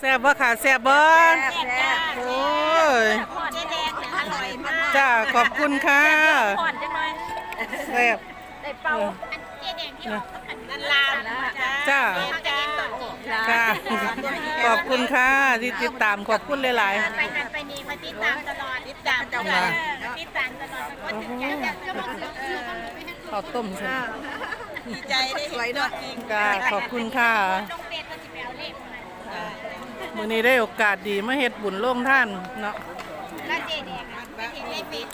แซ่บบ่ค่ะ แซ่บบ่แซ่บแซ่บโอ้ยเจ๊แดงเนี่ยอร่อยมากจ้าขอบคุณค่ะผ่อนจังเลยแซ่บได้เป่าอันเจ๊แดงที่ออกกับอันนันลาจ้าจ้าจ้าค่ะขอบคุณค่ะที่ติดตามขอบคุณหลายไปนันไปนี่มาติดตามตลอดติดตามตลอดติดตามตลอดมันก็ติดใจจะมาซื้อซื้อๆข้าวต้มใช่ไหมดีใจได้สวยเนาะค่ะขอบคุณค่ะลงเป็ดก็จะไปเอาเลขมา มื้อนี้ได้โอกาสดีมาเฮ็ดบุญโรงท่านเนาะแล้วเจ๊แดงอะไม่เห็นเลขเป็ด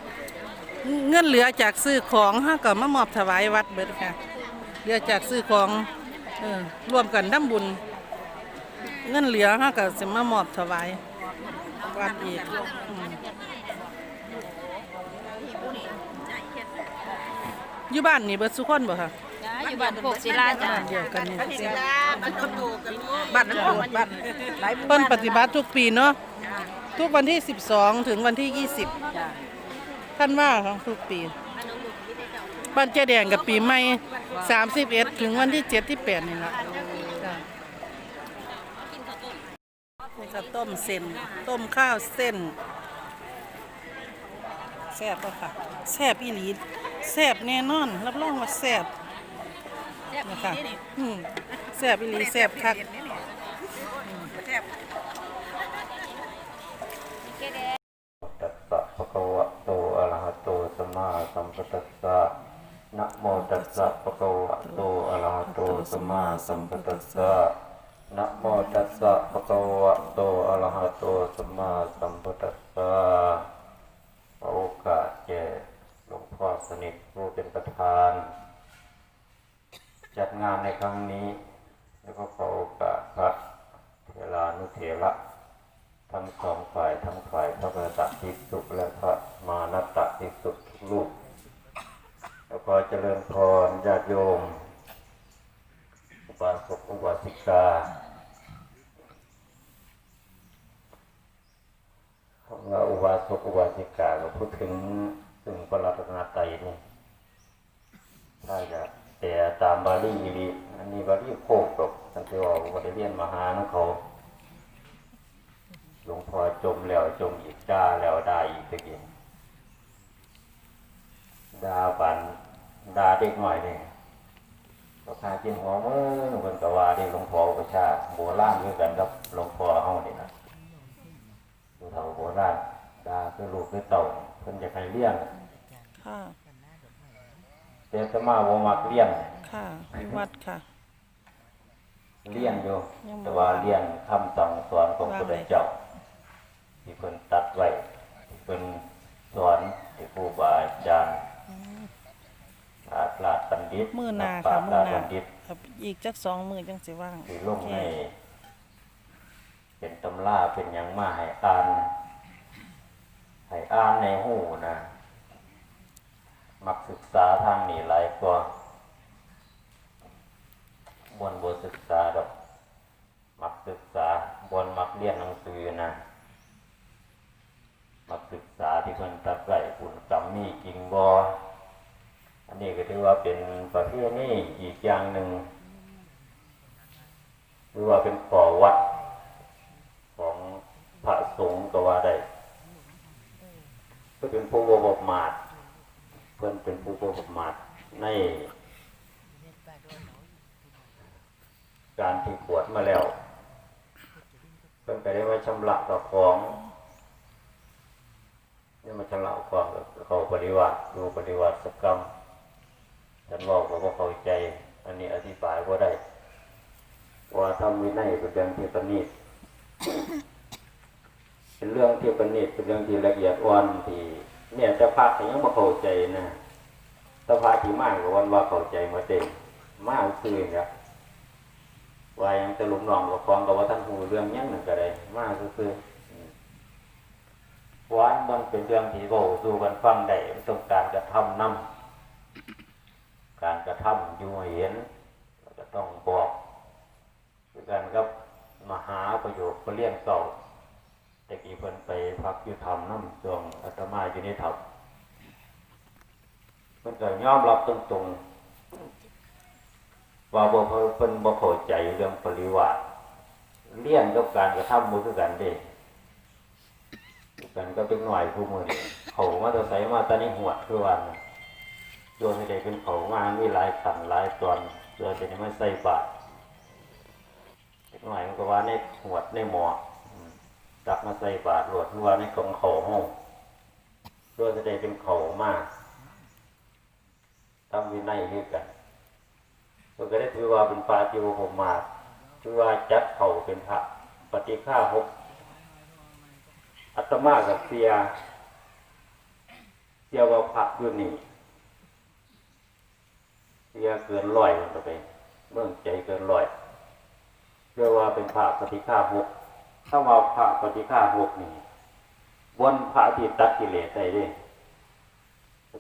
เงินเหลือจากซื้อของเฮาก็มามอบถวายวัดเบิดค่ะ เหลือจากซื้อของเออร่วมกันทำบุญ เงินเหลือเฮาก็สิมามอบถวายวัดอีกอืม อยู่บ้านนี่เบิดสุคนบ่ค่ะอยู่บ้านโคกศิลาจ้าบ้านเดียวกันนี่ศิลาบ้านน้ำดูกันบ้านน้ำบ้านเพิ่นปฏิบัติทุกปีเนาะทุกวันที่ 12 ถึงวันที่ 20ท่านว่าของทุกปี บ้านเจ๊แดงกับปีใหม่ 31 ถึงวันที่ 7 ที่ 8 นี่ละจ้ะนี่ก็ต้มเส้น ต้มข้าวเส้น แซ่บป่ะค่ะแซ่บอีหลีแซ่บแน่นอน รับรองว่าแซ่บนะคะอืมแซ่บอีหลีแซ่บคักตัสสะภะคะวะโตอะระหะโตสัมมาสัมพุทธัสสะนะโมตัสสะภะคะวะโตอะระหะโตสัมมาสัมพุทธัสสะนะโมตัสสะภะคะวะโตอะระหะโตสัมมาสัมพุทธัสสะขอ โอกาสแก่หลวงพ่อสนิทผู้เป็นประธาน จัดงานในครั้งนี้ แล้วก็ขอโอกาสพระเทรานุเถระทั้งสองฝ่ายทั้งฝ่ายพระประตัภิกษุและพระมานัตตภิกษุทุกรูปแล้วก็เจริญพรญาติโยมอุบาสกอุบาสิกา คำว่าอุบาสกอุบาสิกาเราพูดถึงถึงพระรัตนตรัยนี่ถ้าจะแต่ตามบาลีนี่อันนี้บาลีโคกหรอกท่านที่ว่าบริเรียนมหานะเขาหลวงพ่อจมแล้วจมอีกด่าแล้วด่าอีกตะกี้ด่าบันด่าเด็กหน่อยเนี่ยราคากินหัวมือคนกว่าเด็กหลวงพ่อประชาโบราณด้วยกันกับหลวงพ่อเฮานี่นะ ดูเท่าโบราณด่าคือลูกคือเต่าเพิ่นจะให้เลี้ยงค่ะแต่สมาบ่มักเลี้ยงค่ะวัดค่ะ เลี้ยงอยู่ยังบ่ แต่ว่าเลี้ยงคำสั่งสอนของพระพุทธเจ้า ที่เพิ่นตัดไว้ที่เพิ่นสอนที่ครูบาอาจารย์อาจลาดบัณฑิตมือหนาปค่ะราบมืลาอดหนาบัณฑิต ครับอีกจักสองมือจังสิว่างที่ลงโอเคในเป็นตำราเป็นหยังมาให้อ่านให้อ่านในหูนะ มักศึกษาทางนี้หลายกว่าบนบทศึกษาดอก มักศึกษาบนมักเรียนหนังสือนะ มักศึกษาที่เพิ่นตัดไว้คุณกรรมมีจริงบ่อันนี้ก็ถือว่าเป็นประเภทนี้อีกอย่างหนึ่งหรือว่าเป็นขอวัด พระสงฆ์ก็ว่าได้ก็เป็นผู้บ่ประมาทเพิ่อนเป็นผู้บ่ประมาทในการที่บวชมาแล้วเพิ่อนก็ได้ว่าชำระต่อของนี่มาชำระของเขาปฏิวัติดูปฏิวัติสกรรมฉันบอกก็บ่เข้าใจ อันนี้อธิบายว่าได้ว่าทำวินัยเป็นเรื่องที่ประณีต เป็นเรื่องที่ประณีตเป็นเรื่องที่ละเอียดอ่อนที่เนี่ยจะพาก็ยังบ่เข้าใจนะถ้าพาที่มากกว่าวันว่าเข้าใจมาเต็มมากคือเนี่ยว่ายังจะหลุมหลองกับฟองกับว่าท่านหูเรื่องยังหนึ่งก็ได้มากก็คือวานมันเป็นเรื่องที่โบสู่กันฟังได้มันต้องการกระทำนำการกระทำอยู่เห็นก็ต้องบอกคือกันกับมหาประโยชน์เลี้ยงเก่า ต่กี้เพิ่นไปพักอยู่ธรรมน้ำช่วงอาตมาอยู่ในธรรมเพิ่นก็ยอมรับตรงๆว่าบ่เพิ่นบ่เข้าใจเรื่องปริวาสเลี่ยนกับการกระทำมือกันเด้กันก็เป็นหน่อยผู้มือเขามาตะใสมาตอนนี้หัวดคือวันโยนให้ได้เป็นเขามามีหลายขันหลายตอนเพื่อจะได้มาใส่บาตรหน่อยมันก็ว่าในหัวดในหมออื มจับมาใส่บาตรหลวดคือว่าในกองเขาห้องเพื่อจะได้เป็นเขามากทำวินัยคือกันมันก็ได้ถือว่าเป็นปาจิวหมมาถือว่าจัดเขาเป็นพระปฏิฆาหกอัตมากับเสียเสียว่าพระอยู่นี่เสียเกินร้อยมันก็ไปเมื่องใจเกินร้อยเชื่อว่าเป็นพระปฏิฆาหก ถ้าว่าพระปฏิฆาหกนี่วนพระที่ตัดกิเลสได้ด้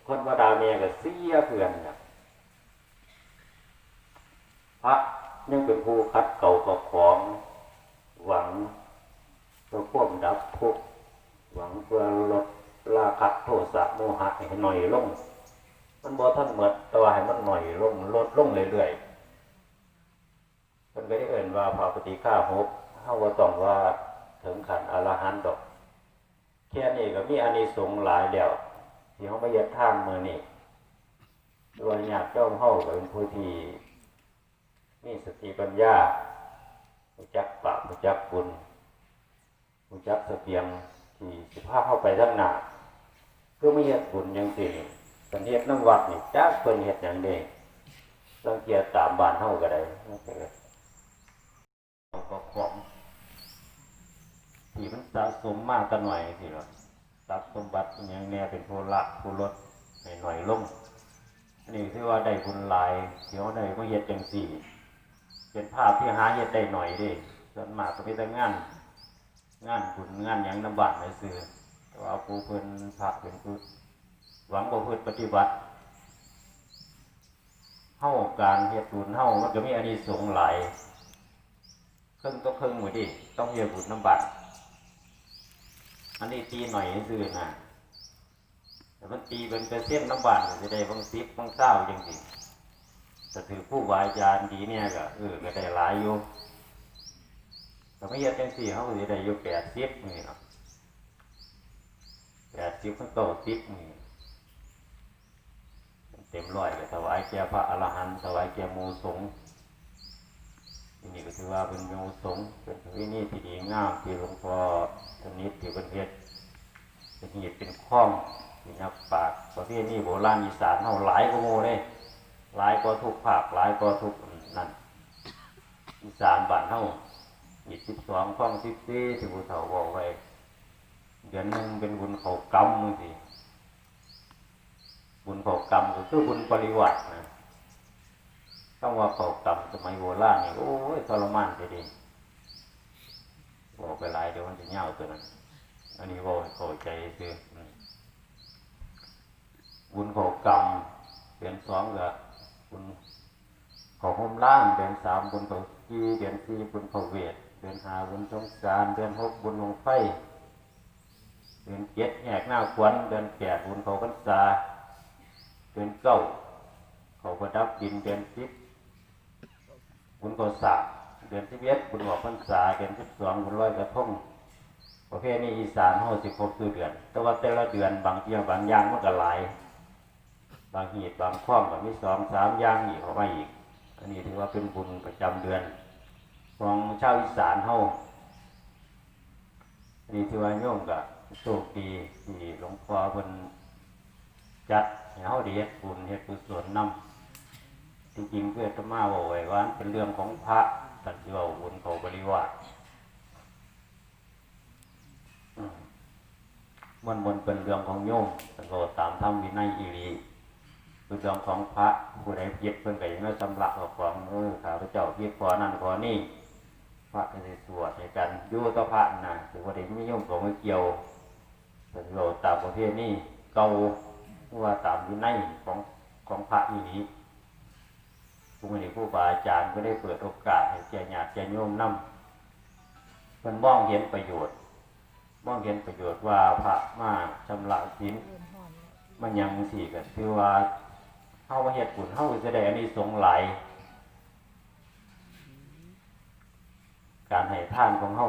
คนว่าดาเมียกับเสียเพื่อนเนี่ยพระยังเป็นผู้คัดเก่ากับของหวังเพื่อควบดับทุกข์หวังเพื่อลดราคะโทสะโมหะให้หน่อยลง มันบ่ท่านเหมือนต่ว่าให้มันหน่อยลงลดลงเรื่อยๆมันก็ได้เอ่นว่าพระปฏิฆาหก เฮาว่าต้องว่าถึงขันอรหันต์ดอกแค่นี้ก็มีอานิสงส์หลายแล้วที่เฮาไมาเย็ดทางมือนี่โดยญาติเจ้าเฮาก็เป็นผู้ที่มีสติปัญญารู้จักบาปรู้จักบุญรู้จักเสบียงที่สิพาเข้าไปทั้งหนาเพื่อไม่เฮ็ดบุญอยังสิ่เป็นเฮ็ดน้ำวัดนี่จักเพิ่นเฮ็ดอย่างเด้รังเกียจตามบานเฮาก็ได้นั่นเองเอาก็ของ ที่มันสะสมมากกันหน่อยสิเนาะทรัพย์สมบัติอย่างแน่เป็นผู้ละผู้ลดให้หน่อยลงอันนี้คือว่าได้บุญหลายเดี๋ยวได้มาเฮ็ดจังสี่เป็นภาพที่หาเฮ็ดได้หน่อยดิส่วนมากก็เป็นแต่งาน งานบุญงานหยังนำบัตรในซื้อแต่ว่าผู้เพิ่นพระเป็นผู้หวังบ่เพิ่นปฏิบัติเฮาการเฮ็ดบุญเฮามันก็มีอานิสงส์หลายครึ่งต้องครึ่งหมดดิต้องเฮ็ดบุญนำบัตร อันนี้ตีหน่อยซื้อนะแต่มันตีเป็นเปอร์เซ็นต์นำบัตรจะได้บางสิบบางเก้าจังซี่แต่ถือผู้วายจารย์ดีเนี่ยก็เออก็ได้หลายอยู่แต่ไม่เยอะจังสี่เขาจะได้อยู่แปดสิบนี่เนาะแปดสิบเขาเก้าสิบนี่เต็มร้อยก็ถวายแก่พระอรหันต์ถวายแก่มูสงฆ์ ที่นี่ก็ถือว่าเป็นหมูสงฆ์เป็นวินี่ที่ดีงามที่หลวงพ่อชนิดที่เป็นเฮ็ดเป็นเหตุเป็นข้องที่นับปากประเภทนี้โบราณอีสานเฮาหลายกว่าหมูเลยหลายก็ทุกภาคหลายก็ทุกนั่นอีสานบ้านเฮายี่สิบสองข้องสิบสี่ที่ผู้เฒ่าบอกไว้เดือนหนึ่งเป็นบุญเขากรรมสิบุญเขากรรมก็คือบุญปริวัตินะ คำว่าเขากรรมสมัยโบราณนี่โอ้ยทรมานไปดิบอกไปหลายเดี๋ยวมันจะเน่าตัวนั้นอันนี้บอกให้เข้าใจคือบุญเขากรรมเดือนสองก็บุญเขาห่มล่างเดือนสามบุญเขาจีเดือนสี่บุญเขาเวทเดือนห้าบุญสงการเดือนหกบุญลงไฟเดือนเจ็ดแหกหน้าควันเดือนแปดบุญเขาพรรษาเดือนเก้าเขาประดับดินเดือนสิบ บุญเขาสาเดือนสิบเอ็ดบุญหัวพรรษาเดือนสิบสองบุญลอยกระทงประเภทนี้อีสานห้าสิบหกคือเดือน แต่ว่าแต่ละเดือนบางเที่ยงบางอย่างมันก็หลาย บางหตุบางข้องก็มีสองสามอย่างอีกเข้ามาอีกอันนี้ถือว่าเป็นบุญประจำเดือน ของชาวอีสานเฮาอันนี้ถือว่าโยมก็โชคดีที่หลวงพ่อเพิ่นจัดให้เฮาได้เฮ็ดบุญเฮ็ดกุศลนำ จริงๆเพื่อธรรมาบอกไว้ว่าเป็นเรื่องของพระตัดสิเว้าบุญเขาบริวารมมันบนเป็นเรื่องของโยมแต่ก็ตามธรรมวินัยอีหลีคือเรื่องของพระผู้ใดเพียรเพิ่นก็ยังไม่สำลักออกของเออข้าพเจ้าเพียรขอนั่นขอนี่พระก็สิสวดให้กันยู่ต่อพระนะถือว่าได้มีโยมของไม่เกี่ยวแต่เราตามประเภทนี้เก่าว่าตามวินัยของของพระอีนี้ ผู้มีผู้บาอาจารย์ก็ได้เปิดโอกาสให้แก่ญาติแก่โยมนำเพิ่นมองเห็นประโยชน์มองเห็นประโยชน์ว่าพระมาชำระศีลมันยังสี่ก็คือว่าเฮามาเฮ็ดบุญเฮาจะได้อันนี้สงส์หลายการให้ท่านของเฮา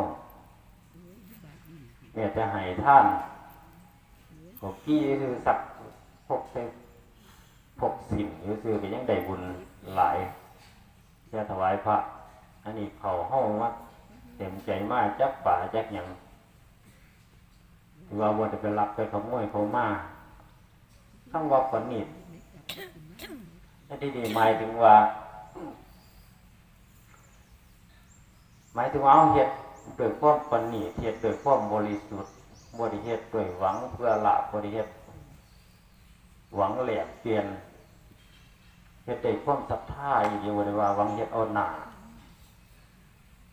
เนี่ยจะให้ท่านพวกกี้คือสักพกเซพกสินหรือซื้อไปยังได้บุญ หลายแค่ถวายพระ อันนี้เขาเฮาว่าเต็มใจมากจักป่าจักหยังเว่าบ่จะไปรับไปขโมยเขามาทั้งว่าปนิดอันที่ดีหมายถึงว่า หมายถึงว่าเอาเฮ็ดโดยความปณีตเฮ็ดโดยความบริสุทธิ์บ่ได้เฮ็ดโดยหวังเพื่อลาภบ่ได้เฮ็ดหวังแหลกเปลี่ยน เฮ็ดด้วยความศรัทธาอยู่บ่ได้ว่าวังเฮ็ดเอาหนา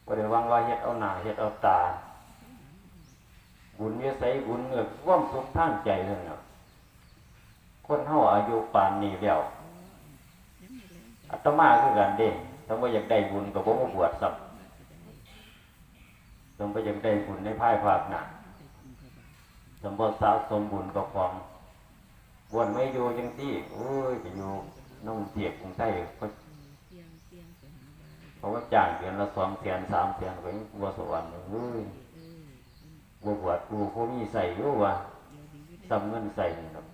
บ่ได้หวังว่าเฮ็ดเอาหนาเฮ็ดเอาตา บุญวิสัยบุญเงือกความสุขทางใจนั่นน่ะคนเฮาอายุปานนี้แล้วอาตมาคือกันเด้ถ้าบ่อยากได้บุญก็บ่มาบวชซ้ำสมไปยังได้บุญในภายภาคหน้าสมบูรณ์สะสมบุญกับความวนไม่อยู่จังที่โอ้ยไปอยู่ น้องเสียกกรุงไทยเขาเขาว่าจ้างเดือนละสองแสนสามแสนก็ยังบัวสวรรค์เลยเฮ้ยบัวบวชกูเขามีใส่อยู่วะซ้ำเงินใส่นี่ครับ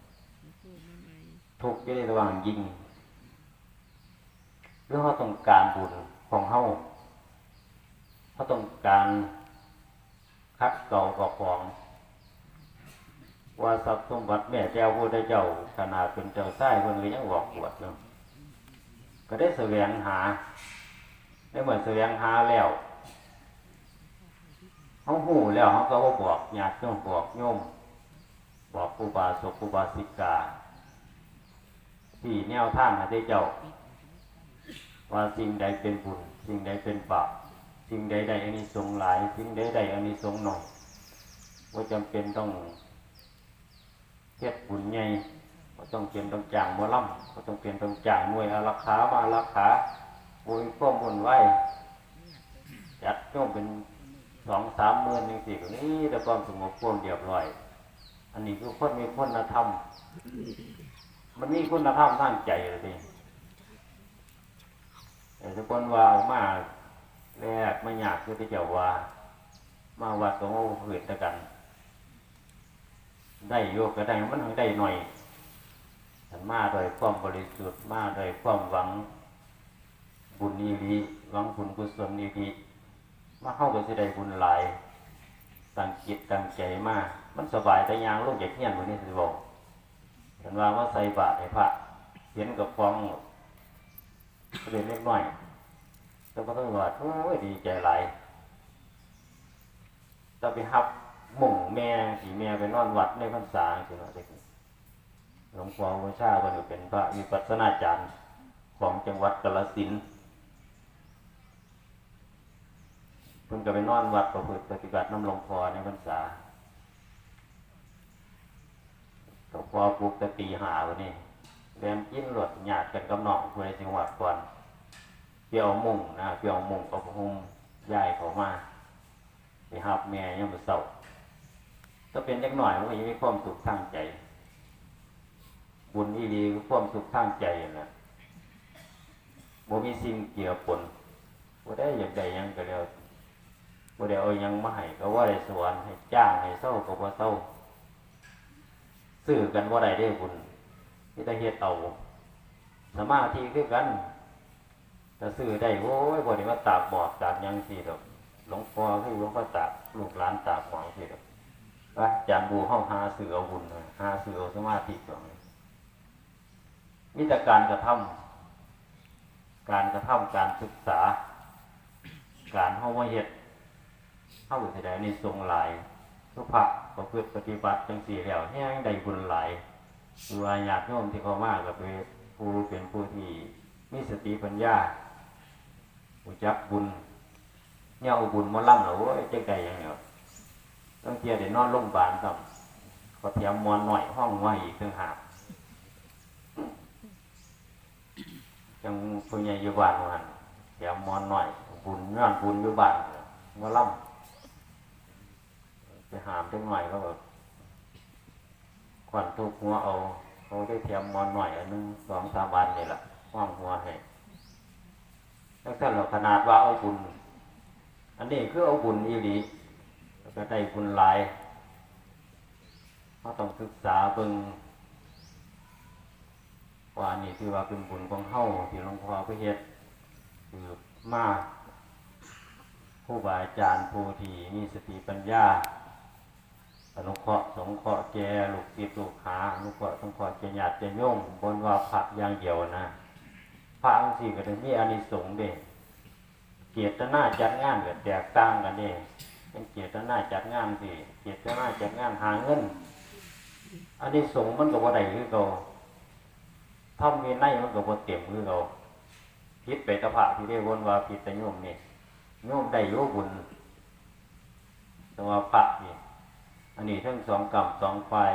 ทุกข์จะได้ระหว่างยิงหรือเขาต้องการบุญของเฮาเขาต้องการคัดเก่ากับของ ว่าทรัพย์สมบัติแม่เจ้าผู้ได้เจ้าขนาดเป็นเจ้าไส้คนก็ยังบอกปวดเนาะก็ได้แสวงหา ได้เหมือนแสวงหาแล้วเขาหูแล้วเขาก็ว่าบอกญาติโยมบอกโยมบอกครูบาศกครูบาสิกาที่แนวทางให้ได้เจ้า ว่าสิ่งใดเป็นบุญสิ่งใดเป็นบาปสิ่งใดใดอันนี้สงหลาย สิ่งใดใดอันนี้สงส์น้อยว่าจำเป็นต้อง เฮ็ดบุญใหญ่ว่าต้องเป็นต้องจ้างหมอล่ำว่าต้องเป็นต้องจ้างหน่วยอารักขามาอารักขาโอ้ยข้อมูลไหวจัดจ้องเป็นสองสามหมื่นหนึ่งสี่ก็นี้แต่ความสงบความเรียบร้อย อันนี้คือคนมีคุณธรรมมันมีคุณธรรมทางใจเลยดิแต่ทุกคนว่ามาแรกไม่อยากคือที่เจ้าว่า มาวัดก็มาผืนตะกัน ได้โยกก็ได้มันทั้งได้หน่อยมาโดยความบริสุทธิ์มาโดยความหวังบุญอีรีหวังบุญกุศลอีรีมาเข้าไปสิได้บุญหลายตั้งจิตตั้งใจมากมันสบายแต่ยางลูกอยากเฮียนวันนี้สิบอกฉันว่าว่าใส่บาตรให้พระเห็นกับฟองเล็กเล็กน้อยแต้องก็ต้องว่าโอ้ยดีใจหลายจะไปหับ หมุ่งแม่สีแม่ไปนอนวัดในพรรษาสิเนาะเด็กหลวงพ่อวชาวันเป็นพระมีปัสนาจารย์ของจังหวัดกาฬสินธุ์เพิ่งจะไปนอนวัดประพฤติปฏิบัติน้ำหลวงพ่อในพรรษาหลวงพ่อปลุกแตตีหาวันนี้เรียนกินหลดหยาดกันกับน้องผู้ในจังหวัดก่อนเกี่ยวมุ่งนะเกี่ยวมุ่งกับพุงยายเขามาไปหับแม่ยังมาเศร้า ถ้าเป็นเล็กหน่อยมันก็ยังมีความสุขทางใจ บุญอีดีคือความสุขทางใจนะบ่มีสิ่งเกี่ยวปนบ่ได้อยากได้ยังก็เดียวบ่ได้เอายังมาให้ก็ว่าได้สวนให้จ้างให้เศร้าก็บ่เศร้าซื้อกันว่าได้ได้บุญนี่แต่เฮ็ดเอาสมาธิคือกันถ้าซื้อได้โอ้ยบ่ได้มาตากบอดตากยังสิดอกหลวงพ่อคือหลวงพ่อตากลูกหลานตากหวังสิดอก ว่าจานบูเฮาหาซื้อเอาบุญนหาซื้อสมาธิก่อนมีแต่การกระทำการกระทำการศึกษา การเฮามาเฮ็ดเฮาสิได้ในทรงหลายทุกพระประพฤติปฏิบัติจังซี่แล้วแฮงได้บุญหลายคือว่าญาติโยมที่เขามาก็เป็นผู้เป็นผู้ที่มีสติปัญญาผู้จักบุญเนี่ยเอาบุญมาล่ำเหรอโอ้ยเจ๊ไก่ยังเนี่ย ต้องเที่ยเดี๋ยวนอนโรงพยาบาลซ้ำก็เทียมมอนหน่อยห้องไว้อีกต่างหากจังผู้ใหญ่อยู่บ้านมันเทียมมอนหน่อย บุญย้อนบุญอยู่บ้านมาล่ำไปหามจังหน่อยก็แบบขวัญทุกหัวเอาเขาได้เทียมมอนหน่อยอันนึงสองสามวันนี่แหละห้องหัวให้แล้วท่านเราขนาดว่าเอาบุญ อันนี้คือเอาบุญอีหลี ก็ได้บุญหลายเขาต้องศึกษาเบิ่งว่านี่คือว่าเป็นบุญของเฮาที่หลวงพ่อไปเฮ็ดคือมากผู้บาอาจารย์ผู้ที่มีสติปัญญาอนุเคราะห์สงเคราะห์แกลูกศิษย์ลูกหาอนุเคราะห์สงเคราะห์แกญาติแก่โยมบนว่าพระอย่างเดียวนะพระองค์สี่ก็ถึงมีอานิสงส์เด้เจตนาจัดงานก็แตกต่างกันเอง เป็นเจตนาจัดงานสิเจตนาจัดงานหาเงินอันนี้สงมันก็บ่ได้คือเก่าถ้ามีในมันก็บ่เต็มคือเก่าพิษไปตะพะที่ได้วนว่าพิษแต่โยมนี่โยมได้โยบุญแต่ว่าพระนี่อันนี้ทั้งสองกรรมสองฝ่าย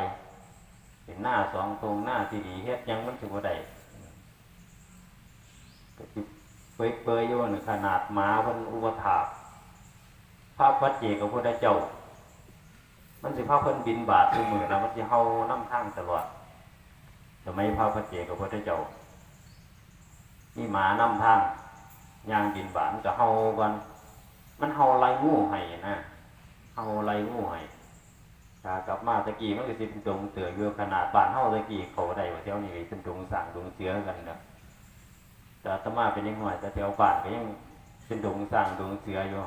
เป็นหน้าสองตรงหน้าที่ดีเฮ็ดยังมันสิบ่ได้ก็สิเปยเปยๆอยู่ว่าหนึ่งขนาดหมาเพิ่นอุปถาก พระพัดเจกับพระเจ้า มันสิพาเพิ่นบินบาททุกมือแล้วมันสิเฮาน้ำทางตลอดสมัยพระพัดเจกับพระเจ้านี่หมาน้ำทางยางบินบาทมันก็เฮากันมันเฮาไล่งูให้นะเฮาไล่งูให้ถ้ากลับมาตะกี้มันก็สิเป็นดงเตืออยู่ขนาดบ้านเฮาตะกี้เขาได้ว่าเที่ยวนี้เป็นดงสร้างดงเสือกันนะแต่อาตมาเป็นยังหน่อยแต่แถวบ้านก็ยังเป็นดงสร้างดงเสืออยู่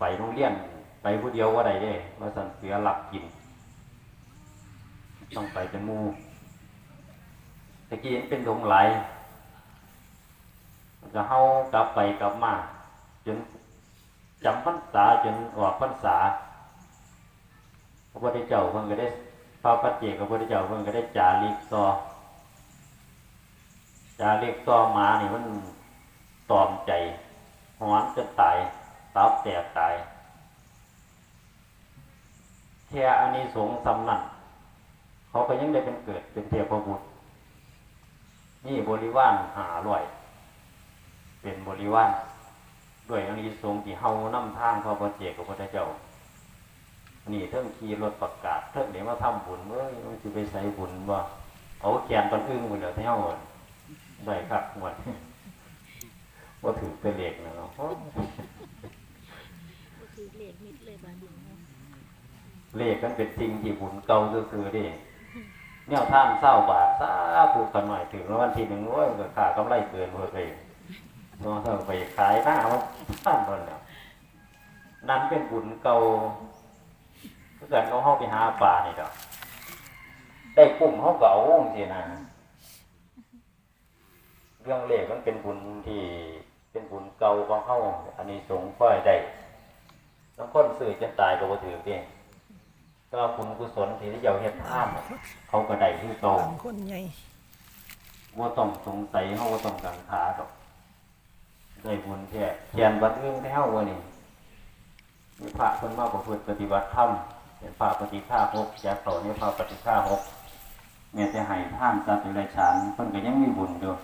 ไปโรงเรียน ไปผู้เดียวว่าใดเด้ว่าสันเสือหลับกิน ต้องไปเป็นมูตะกี้เป็นดงไหลจะเฮากลับไปกลับมาจนจำพรรษาจนออกพรรษาพระพุทธเจ้าเพิ่นก็ได้พระปัจเจกพระพุทธเจ้าเพิ่นก็ได้จาริกต่อจารีกซอหมานี่มันตอมใจหอนจนตาย ตับแตกตายแค่อันนี้สงส์สำนันเขาก็ยังได้เป็นเกิดเป็นเทพบุตรนี่บริวารหาร่วยเป็นบริวารด้วยอันนี้สงส์ที่เฮานำทางพระปเจกับพระเจ้านี่เทิงขี่รถประกาศเทิงเดี๋ยวมาทำบุญเมื่อมันจะไปใส่บุญว่าเอาแขนตอนอึ้งไปเหลือเท่าได้ครับหมดว่าถือเป็นเหล็กนะเนาะ คือเหล็กมิดเลยบางที เล็กมันเป็นสิ่งที่บุญเก่าก็คือดิเนี่ยท่านเศร้าบาทซาผูกกันหน่อยถึงแล้ววันที่หนึ่งโอ้ยก็ขากำไรเกินเพื่อไปน้องเท่าไปขายหน้ามันท่านคนเนี่ยนั่นเป็นบุญเก่าถ้าเกิดเขาเข้าไปหาปลานี่ดอกได้กุ้งเขาก็เอาสินะเรื่องเลขมันเป็นบุญที่เป็นบุญเก่าของเขาอันนี้สงค่อยได้น้ำข้นสื่อจนตายก็บ่ถือเอง ก็บุญกุศลที่ที่เจ้าเฮ็ดท่านเขาก็ได้ที่โตบางคนใหญ่ว่าต้องสงสัยเขาว่าต้องกังขาดอกได้บุญแท้เขียนวัดอื่นแท้วะนี่มีพระเพิ่นมาประพฤติปฏิบัติธรรมเป็นพระปฏิฆาหกจากเขาเนี่ยพระปฏิฆาหกแม้แต่ให้ท่านสัตว์ในไรฉานเพิ่นก็ยังมีบุญอยู่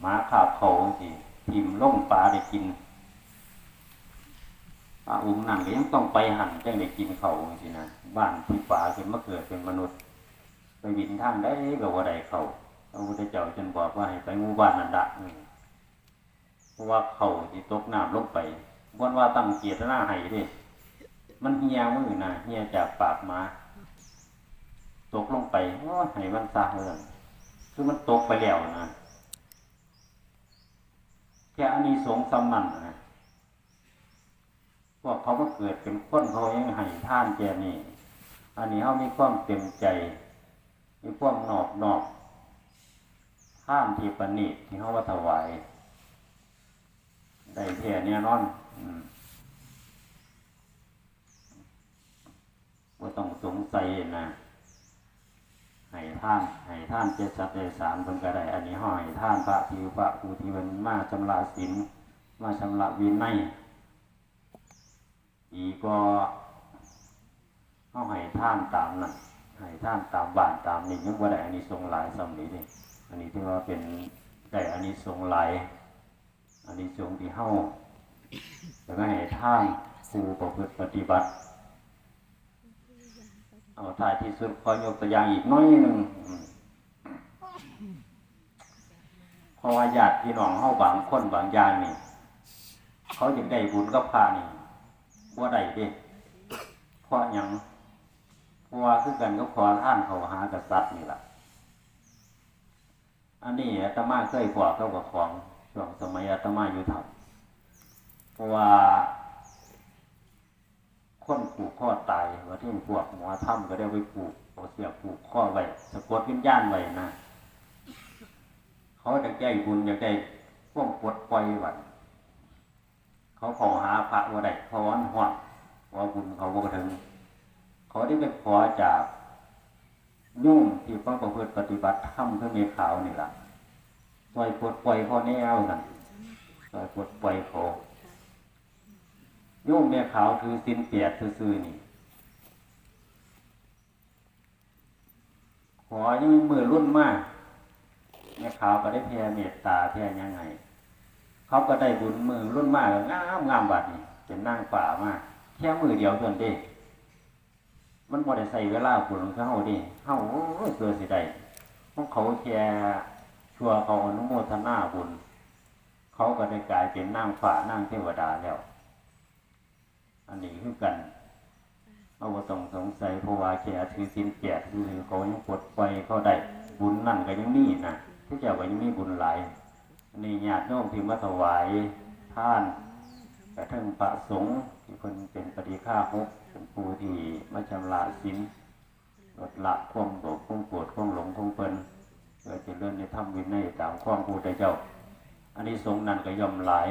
หมาขาบเขาสิทิมล่งปลาได้กิน ปลาอุ้มนั่นก็ยังต้องไปหั่นจังได้กินเขาสินะบ้านที่ป่าเป็นมาเกิดเป็นมนุษย์ ไปบินท่างได้ก็ว่าได้เขาพระพุทธเจ้าจนบอกว่าให้ไปหมู่บ้านนันดะเพราะว่าเขาที่ตกน้ำลงไปวันว่าตั้งเกียรติหน้าให้ดิมันเฮียมือนะเฮียจากปากมาตกลงไปโอ้ยให้มันซาเลยคือมันตกไปแล้วนะแค่อันนี้สงสมันนะ วกเขาก็เกิดเป็นคนเขายังให้ท่านแกนี่ อันนี้เขามีความเต็มใจ มีความนอบนอบท่านที่ประณีตที่เขาว่าถวายได้แค่แน่นอนว่าต้องสงสัยนะให้ท่านให้ท่านเจดสัตว์เดสารเพิ่นก็ได้อันนี้ห้อยท่านพระทิวพระครูที่เพิ่นมาชำระศีลมาชำระวินัย อีกก็เฮาให้ท่านตามนั้นให้ท่านตามบ้านตามนี่ยังบ่าได้อันนี้ทรงหลายสำนี้นี่อันนี้ที่ว่าเป็นได้อันนี้ทรงหลายอันนี้ทรงที่เฮาแล้วก็ให้ท่านครูประพฤติปฏิบัติ เอาท้ายที่สุดขอยกตัวอย่างอีกน้อยหนึ่งเพราะว่าญาติพี่น้องเฮาบางคนบางอย่างนี่ เขาอยากได้บุญกับพระนี่ บ่ได้เด้เพราะหยังเพราะว่าคือกันก็ขอท่านเขาหากษัตริย์นี่แหละอันนี้อาตมาเคยบอกเขากับของช่วงสมัยอาตมาอยู่ทำเพราะว่า คนผูกข้อตายว่าที่พวกหมอถ้ำก็ได้ไปผูกเอาเสียผูกข้อไว้สะกดวิญญาณไว้นะเขาอยากได้บุญอยากได้พวกปลดปล่อยวัน เขาขอหาพระว่าได้เพราะว่าหอดว่าบุญเขาบ่ถึงเขาได้ไปขอจากยุ่งที่ฟังประพฤติปฏิบัติธรรมเพื่อมีขาวนี่ล่ะปล่อยปลดปล่อยเขาแนวนั่นปล่อยปลดปล่อยเขายุ่งแม่ขาวคือสินเปียดซื่อๆนี่ขอยังมือรุ่นมากแม่ขาวก็ได้แพ่เมตตาแพ่ยังไง เขาก็ได้บุญมือรุ่นมากงามงามบัดนี่เป็นนั่งป่ามากแค่มือเดียวจนเด้มันบ่ได้ใส่เวลาบุญของเขาดิเขาเสือสิได้เพราะเขาแค่ชัวเขาอนุโมทนาบุญ เขาก็ได้กลายเป็นนั่งฝ่านั่งเทวดาแล้ว อันนี้คือกันเอาบ่ต้องสงสัยเพราะว่าแค่ถือสินแปดคือเขายังปลดไปเขาได้บุญนั่นก็ยังมีนะที่เจ้าก็ยังมีบุญหลาย นนี้ญาติโยมที่มาถวายท่านกระทั่งพระสงฆ์ที่คนเป็นปฏิฆาหกเป็นผู้ที่มาชำระสินลดละความโกรธความโกรธความหลงความเพลินเพื่อจะเลื่อนในธรรมวินัยตามความผู้ใดเจ้า อันนี้สงนั่นก็ย่อมหลาย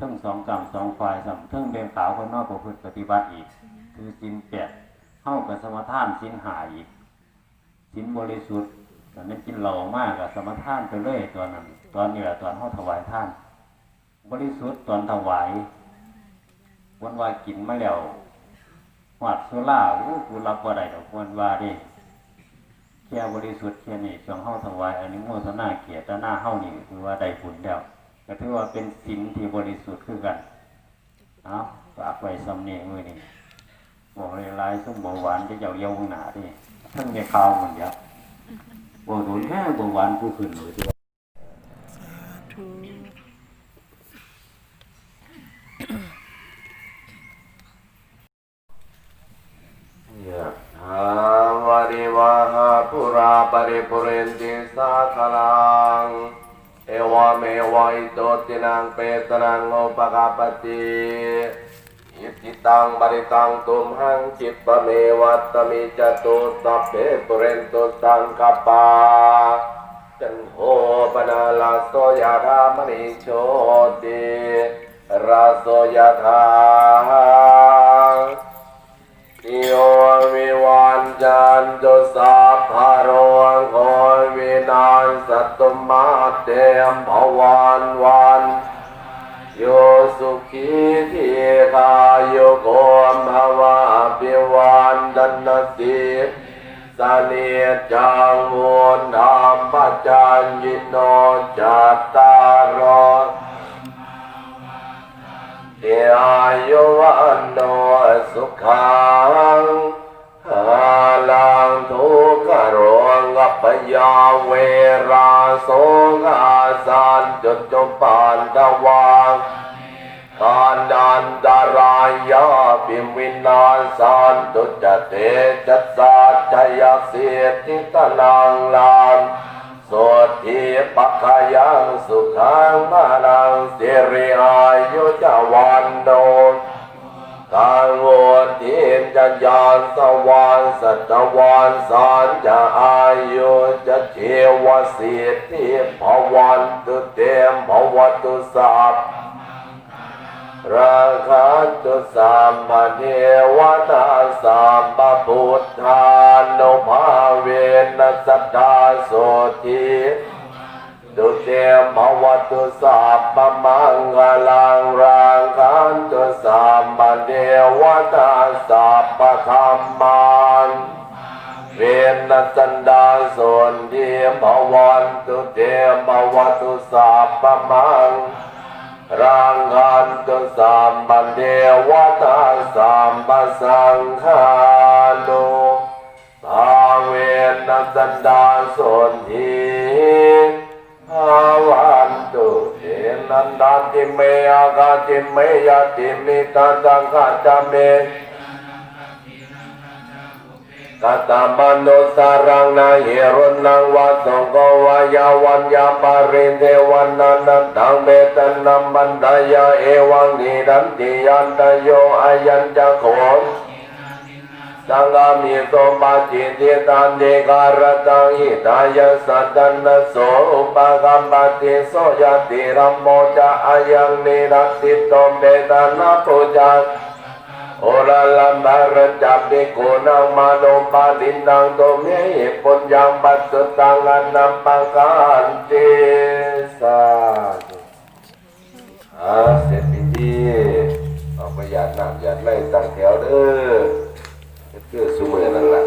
ทั้งสองกรรมสองฝ่ายสัมทั้งเบงขาวคนนอกประพฤติปฏิบัติอีก คือสินแปดเข้ากับสมทานสินหายอีกสินบริสุทธิ์ แต่นั้กินเหล่ามากกับสมทานไปเลยตอนนั้นตอนนี้แหละตอนเข้าถวายท่าน บริสุทธิ์ตอนถวายวันว่ากินมาแล้วหวัดโซล่าอู้กูรับว่าได้ดอกวันว่าดิแค่บริสุทธิ์แค่นี้ช่วงเข้าถวายอันนี้โมทนาเกียรติหน้าเข้านี่คือว่าได้ผลแล้วก็ถือว่าเป็นสินที่บริสุทธิ์คือกันเอาฝากไว้สำเนียงมือนี่บอกเลยลายส้มเบาหวานจะเยาเยาหนาดิทั้งในข้าวเหมันเดียอะ บอกหนุนแค่บาหวานผู้ขึ้นเลยที่ว่าธุยะถาวาริวาหาปุราปริปุเรนติสาคลังเอวเมวะอิโตตินังเปตนังโอปกาปติ อิติตังบริตังตุมหังจิปะเมวัตมิจตุสัพเพปุเรนตุสังกปาจันโหปนาลาโสยธามณิโชติราโสยธาโยวิวันจันตุสัพพะโรโควินาศสัตตุมาเตมภวันวัน โยสุขีทีกาโยโกมภวะปิวันดันนติสนิจจังมุนธรรมปัจจัญญิโนจัตตารโรเดียยุวันโนสุขังหาลังทุกขโรงัปปยาเวราโสกาสันจุจุปานตะวังกา นดารายาปิมวินาสันตุจเตจัสสัจยเสียติตนังลามโสทีปัคายังสุขังมานังสิริอายุจวันโนทางโวทินจะยานสวรรค์สัตวรรค์สารจะอายุจะเทวสิทธิภวันตุเตมภวตุสัพ ราคัตุสัมปเทวตาสัมปพุทธานุภาเวนัสตตาโสทิตุเตมภวตุสัพพมังคลังรังคันตุสัมปเดวตาสัพพธรรมันเวนนสันดาส่วนเดมวันตุเตมภวตุสัพพมัง รังคันตุสัมปเดวตาสัมปสังฆานุภาเวนัสันดาสนทีภาวันตุเตนันดาติเมอากาติเมยาติมิตาสังฆาจาเม กตาบันโนสารังนาหิรุนังวัสสงโกวายาวันยาปาริเทวันนันตังเบตันนัมบันดายาเอวังนิรันติยันตโยอายัญจะโขสังฆามิโตปาจิตตันเดการตังหิตายสัตตันนโสอุปกัมปติโสยติรัมโมจะอายังนิรัตติโตเบตานาปุจั โอราลัมบารจับปิโกนังมาโนปาลินังโตเมหิปุญญังปัสสตังอนัมปังกันเตสาธุอาเสร็จพิธีเอาไปหยาดน้ำหยาดไล่ตั้งแถวเด้อเพื่อสุมือนั่นแหละ